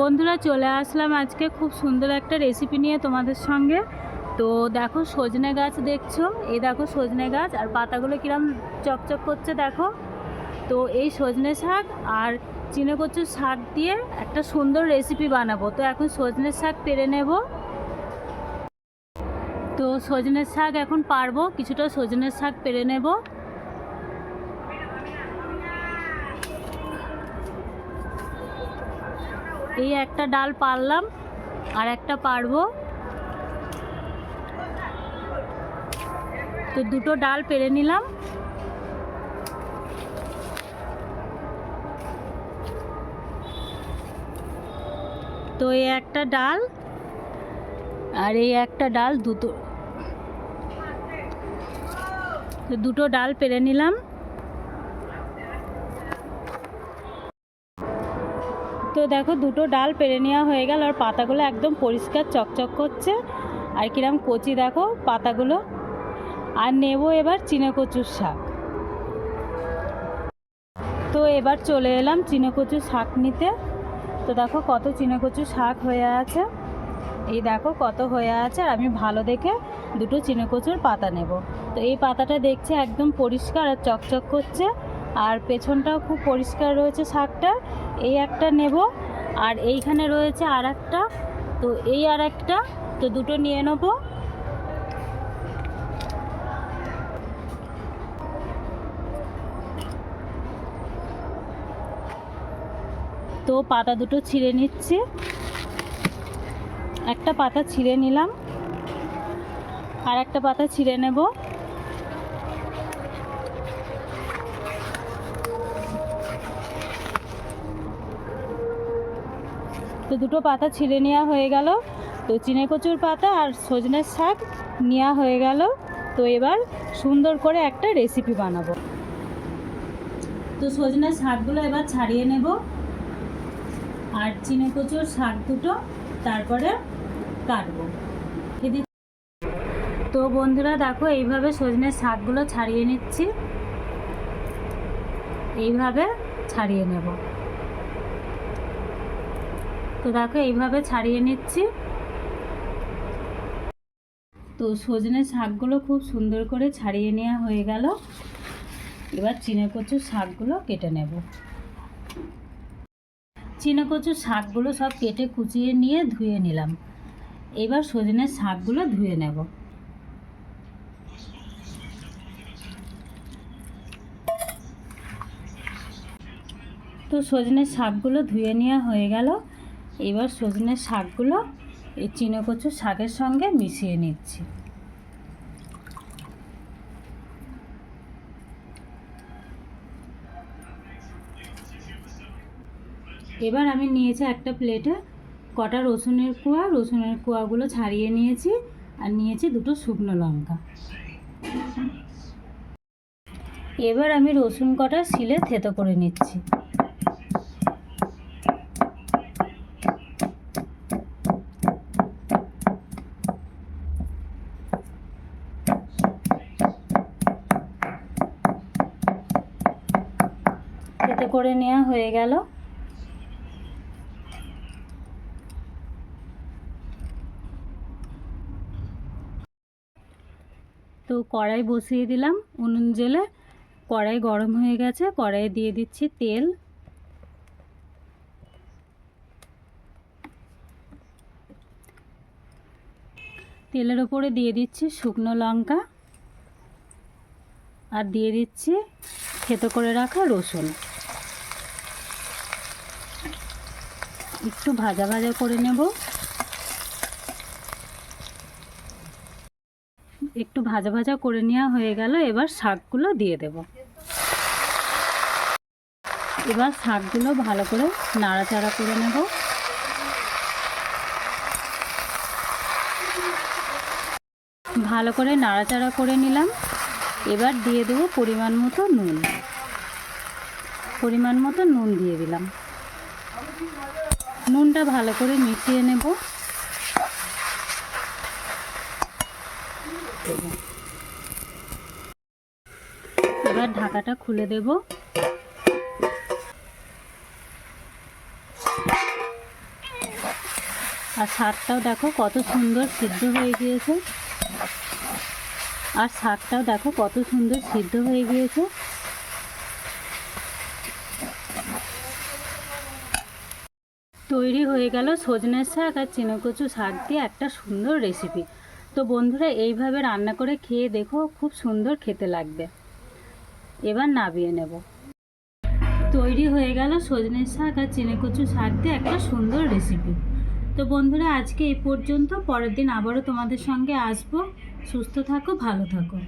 বন্ধুরা চলে আসলাম আজকে খুব সুন্দর একটা রেসিপি নিয়ে তোমাদের সঙ্গে। তো দেখো সজনে গাছ দেখছ? এই দেখো সজনে গাছ আর পাতাগুলো কিরম চকচক করছে দেখো। তো এই সজনে শাক আর চিনে কচুর শাক দিয়ে একটা সুন্দর রেসিপি বানাবো। তো এখন সজনে শাক পেরে নেব। তো সজনের শাক এখন পারব, কিছুটা সজনের শাক পেরে নেব। এই একটা ডাল পারলাম, আর একটা পারব। তো দুটো ডাল পেরে নিলাম। তো এই একটা ডাল, আর এই একটা ডাল দুটো। তো দুটো ডাল পেরে নিলাম। তো দেখো, দুটো ডাল পেরে নেওয়া হয়ে গেল আর পাতাগুলো একদম পরিষ্কার চকচক করছে। আর কিরম কচি দেখো পাতাগুলো। আর নেব এবার কচুর শাক। তো এবার চলে এলাম কচুর শাক নিতে। তো দেখো কত কচুর শাক হয়ে আছে। এই দেখো কত হয়ে আছে আর আমি ভালো দেখে দুটো কচুর পাতা নেব। তো এই পাতাটা দেখছে একদম পরিষ্কার আর চকচক করছে। আর পেছনটাও খুব পরিষ্কার রয়েছে শাকটা এই একটা নেব আর এইখানে রয়েছে আর একটা। তো এই আর একটা, তো দুটো নিয়ে নেব। তো পাতা দুটো ছিঁড়ে নিচ্ছি। একটা পাতা ছিঁড়ে নিলাম। আর একটা পাতা ছিঁড়ে নেব। তো দুটো পাতা ছিঁড়ে নেওয়া হয়ে গেল। তো চিনে কচুর পাতা আর সজনের শাক নেওয়া হয়ে গেল। তো এবার সুন্দর করে একটা রেসিপি বানাবো। তো সজনের শাকগুলো এবার ছাড়িয়ে নেব। আর চিনে কচুর শাক দুটো তারপরে কাটবো। তো বন্ধুরা দেখো, এইভাবে সজনের শাকগুলো ছাড়িয়ে নিচ্ছি। এইভাবে ছাড়িয়ে নেব। তো দেখো, এইভাবে ছাড়িয়ে নিচ্ছি। তো সজনে শাকগুলো খুব সুন্দর করে ছাড়িয়ে নেওয়া হয়ে গেল। এবার চিনে কচুর শাকগুলো কেটে নেব। চিনে কচুর শাকগুলো সব কেটে কুচিয়ে নিয়ে ধুয়ে নিলাম। এবার সজনের শাকগুলো ধুয়ে নেব। তো সজনের শাকগুলো ধুয়ে নেওয়া হয়ে গেল। এবার সজনের শাকগুলো এই চিনে কচুর শাকের সঙ্গে মিশিয়ে নিচ্ছি। এবার আমি নিয়েছি একটা প্লেটে কটা রসুনের কোয়া, রসুনের কোয়াগুলো ছাড়িয়ে নিয়েছি আর নিয়েছি দুটো শুকনো লঙ্কা। এবার আমি রসুন কটা শিলে থেতো করে নিচ্ছি। থেতো করে নেওয়া হয়ে গেল। তো কড়াই বসিয়ে দিলাম উনুন জেলে। কড়াই গরম হয়ে গেছে, কড়াইয়ে দিয়ে দিচ্ছি তেল। তেলের ওপরে দিয়ে দিচ্ছি শুকনো লঙ্কা। আর দিয়ে দিচ্ছি থেতো করে রাখা রসুন। একটু ভাজা ভাজা করে নেব। একটু ভাজা ভাজা করে নেওয়া হয়ে গেল, এবার শাকগুলো দিয়ে দেব। এবার শাকগুলো ভালো করে নাড়াচাড়া করে নেব। ভালো করে নাড়াচাড়া করে নিলাম। এবার দিয়ে দেবো পরিমাণ মতো নুন। পরিমাণ মতো নুন দিয়ে দিলাম। নুনটা ভালো করে মিশিয়ে নেব। এবার ঢাকাটা খুলে দেব। আর শাকটাও দেখো কত সুন্দর সিদ্ধ হয়ে গিয়েছে। আর শাকটাও দেখো কত সুন্দর সিদ্ধ হয়ে গিয়েছে। তৈরি হয়ে গেল সজনের শাক আর চিনকচু শাক দিয়ে একটা সুন্দর রেসিপি তো বন্ধুরা, এইভাবে রান্না করে খেয়ে দেখো, খুব সুন্দর খেতে লাগবে। এবার নাবিয়ে নেব। তৈরি হয়ে গেল সজনের শাক আর চিনেকচু শাক দিয়ে একটা সুন্দর রেসিপি তো বন্ধুরা, আজকে এই পর্যন্ত। পরের দিন আবারও তোমাদের সঙ্গে আসব। সুস্থ থাকো, ভালো থাকো।